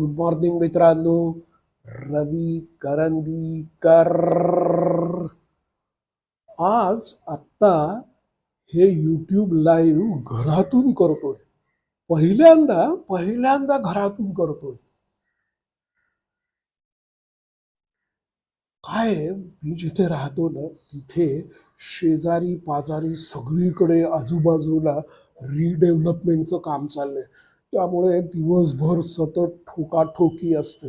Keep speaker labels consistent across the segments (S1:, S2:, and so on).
S1: Good morning मित्रांनो. रवी करंदीकर. आज आत्ता हे यूट्यूब लाईव्ह घरातून करतोय. पहिल्यांदा पहिल्यांदा घरातून करतोय. काय मी जिथे राहतो ना तिथे शेजारी पाजारी सगळीकडे आजूबाजूला रिडेव्हलपमेंटचं काम चाललंय. त्यामुळे दिवसभर सतत ठोकाठोकी असते.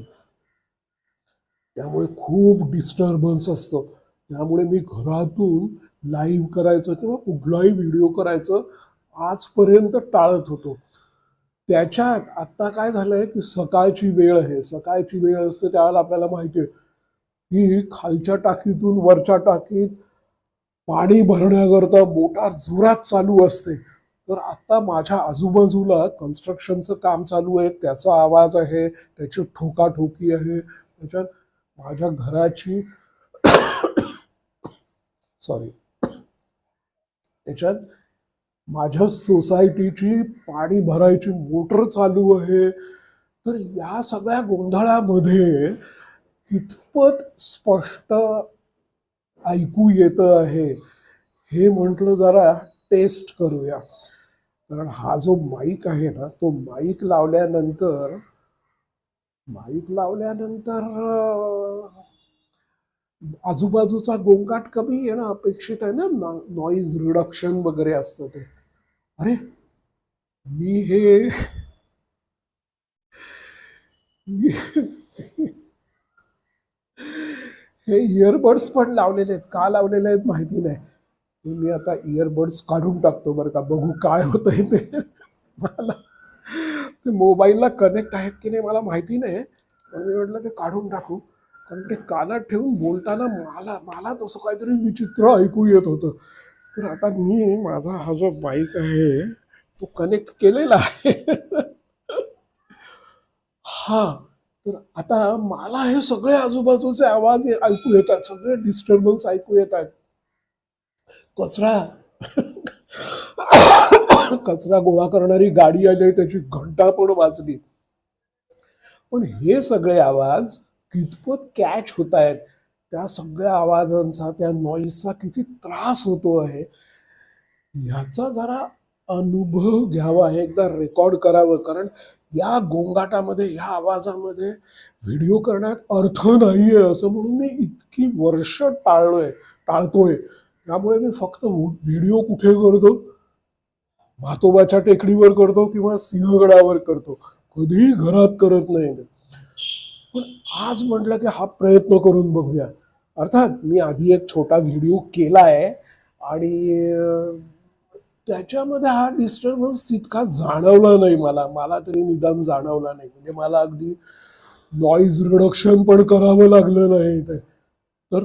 S1: त्यामुळे खूप डिस्टर्बन्स असतं. त्यामुळे मी घरातून लाईव्ह करायचं किंवा कुठलाही व्हिडिओ करायचं आजपर्यंत टाळत होतो. त्याच्यात आत्ता काय झालंय की सकाळची वेळ आहे. सकाळची वेळ असते त्यावेळेला आपल्याला माहिती आहे की खालच्या टाकीतून वरच्या टाकीत पाणी भरण्याकरता मोटार जोरात चालू असते. तर आता माझ्या आजूबाजूला कन्स्ट्रक्शनचं काम चालू आहे त्याचा आवाज आहे त्याची ठोकाठोकी आहे त्याच्यात माझ्या घराची सॉरी त्याच्यात माझ्या सोसायटीची पाणी भरायची मोटर चालू आहे. तर या सगळ्या गोंधळामध्ये कितपत स्पष्ट ऐकू येतं आहे हे म्हटलं जरा टेस्ट करूया. कारण हा जो माईक आहे ना तो माईक लावल्यानंतर माईक लावल्यानंतर आजूबाजूचा गोंगाट कमी येणं अपेक्षित आहे ना? नॉईज रिडक्शन वगैरे असतं ते. अरे मी हे हे इयरबड्स पण लावलेले आहेत. का लावलेले आहेत माहिती नाही. मी आता इयरबड्स काढून टाकतो बरं का बघू काय होतंय ते. मला ते मोबाईलला कनेक्ट आहेत की नाही मला माहिती नाही पण मी म्हटलं ते काढून टाकू. कारण ते कानात ठेवून बोलताना मला मलाच असं काहीतरी विचित्र ऐकू येत होतं. तर आता मी माझा हा जो बाईक आहे तो कनेक्ट केलेला आहे. हा तर आता मला हे सगळे आजूबाजूचे आवाज ऐकू येतात सगळे डिस्टर्बन्स ऐकू येतात. कचरा. कचरा गोळा करणारी गाडी आली त्याची घंटा पण वाजली. पण हे सगळे आवाज कितपत कॅच होत आहेत? त्या सगळ्या आवाजांचा त्या नॉईजचा किती त्रास होतो आहे? ह्याचा जरा अनुभव घ्यावा आहे एकदा रेकॉर्ड करावं. कारण या गोंगाटामध्ये या आवाजामध्ये व्हिडिओ करण्यात अर्थ नाहीये असं म्हणून मी इतकी वर्ष टाळलोय टाळतोय. त्यामुळे मी फक्त व्हिडिओ कुठे करतो? भातोबाच्या टेकडीवर करतो किंवा सिंहगडावर करतो. कधीही घरात करत नाही पण आज म्हटलं की हा प्रयत्न करून बघूया. अर्थात मी आधी एक छोटा व्हिडिओ केला आहे आणि त्याच्यामध्ये हा डिस्टर्बन्स तितका जाणवला नाही मला. मला तरी निदान जाणवला नाही. म्हणजे मला अगदी नॉईज रिडक्शन पण करावं लागलं नाही ते तर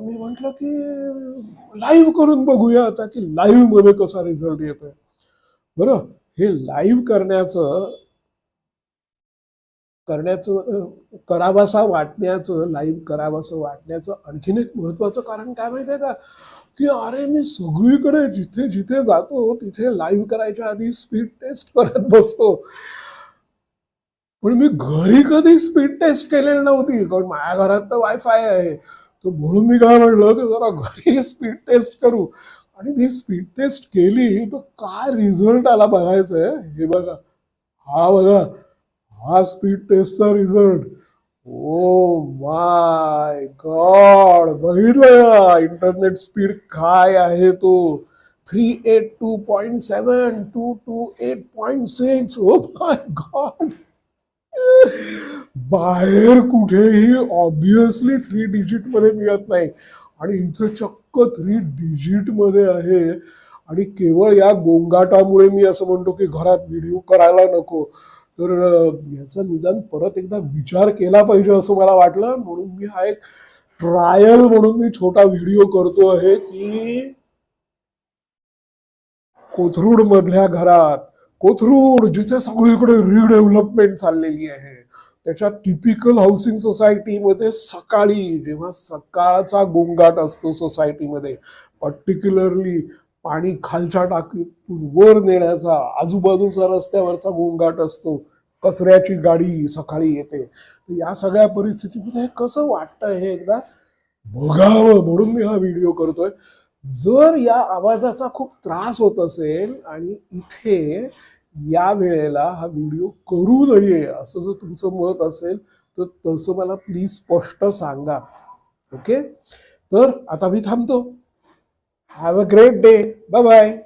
S1: मी म्हटलं की लाईव्ह करून बघूया आता की लाईव्हमध्ये कसा रिझल्ट येतोय. बरं हे लाईव्ह करण्याचं करण्याचं करावासा वाटण्याचं लाईव्ह करावासं वाटण्याचं आणखीन एक महत्वाचं कारण काय माहितीये का? की अरे मी सगळीकडे जिथे जिथे जातो तिथे लाईव्ह करायच्या आधी स्पीड टेस्ट करत बसतो. पण मी घरी कधी स्पीड टेस्ट केलेली नव्हती. कारण माझ्या घरात तर वायफाय आहे. तर म्हणून मी काय म्हणलं की जरा घरी स्पीड टेस्ट करू. आणि मी स्पीड टेस्ट केली, तर काय रिझल्ट आला बघायचंय हे बघा. हा बघा. हा स्पीड टेस्टचा रिझल्ट ओ माय गॉड बघितलं इंटरनेट स्पीड काय आहे तो? Three eight two point seven two two eight point six oh my god बाहेर कुठेही ऑब्विसली थ्री डिजिटमध्ये मिळत नाही. आणि इथे चक्क थ्री डिजिटमध्ये आहे. आणि केवळ या गोंगाटामुळे मी असं म्हणतो की घरात व्हिडिओ करायला नको. तर याचा निदान परत एकदा विचार केला पाहिजे असं मला वाटलं. म्हणून मी हा एक ट्रायल म्हणून मी छोटा व्हिडिओ करतो आहे की कोथरूड मधल्या घरात कोथरूड जिथे सगळीकडे रिडेव्हलपमेंट चाललेली आहे. त्याच्या टिपिकल हाऊसिंग सोसायटीमध्ये सकाळी जेव्हा सकाळचा गोंगाट असतो सोसायटीमध्ये पर्टिक्युलरली पाणी खालच्या टाकीतून वर नेण्याचा आजूबाजूचा रस्त्यावरचा गोंगाट असतो कचऱ्याची गाडी सकाळी येते. तर या सगळ्या परिस्थितीमध्ये कसं वाटतं हे एकदा बघावं म्हणून मी हा व्हिडिओ करतोय. जर या आवाजाचा खूप त्रास होत असेल आणि इथे या वेळेला हा व्हिडिओ करू नये असं जर तुमचं मत असेल तर तसं मला प्लीज स्पष्ट सांगा. ओके? तर आता मी थांबतो. Have a great day bye bye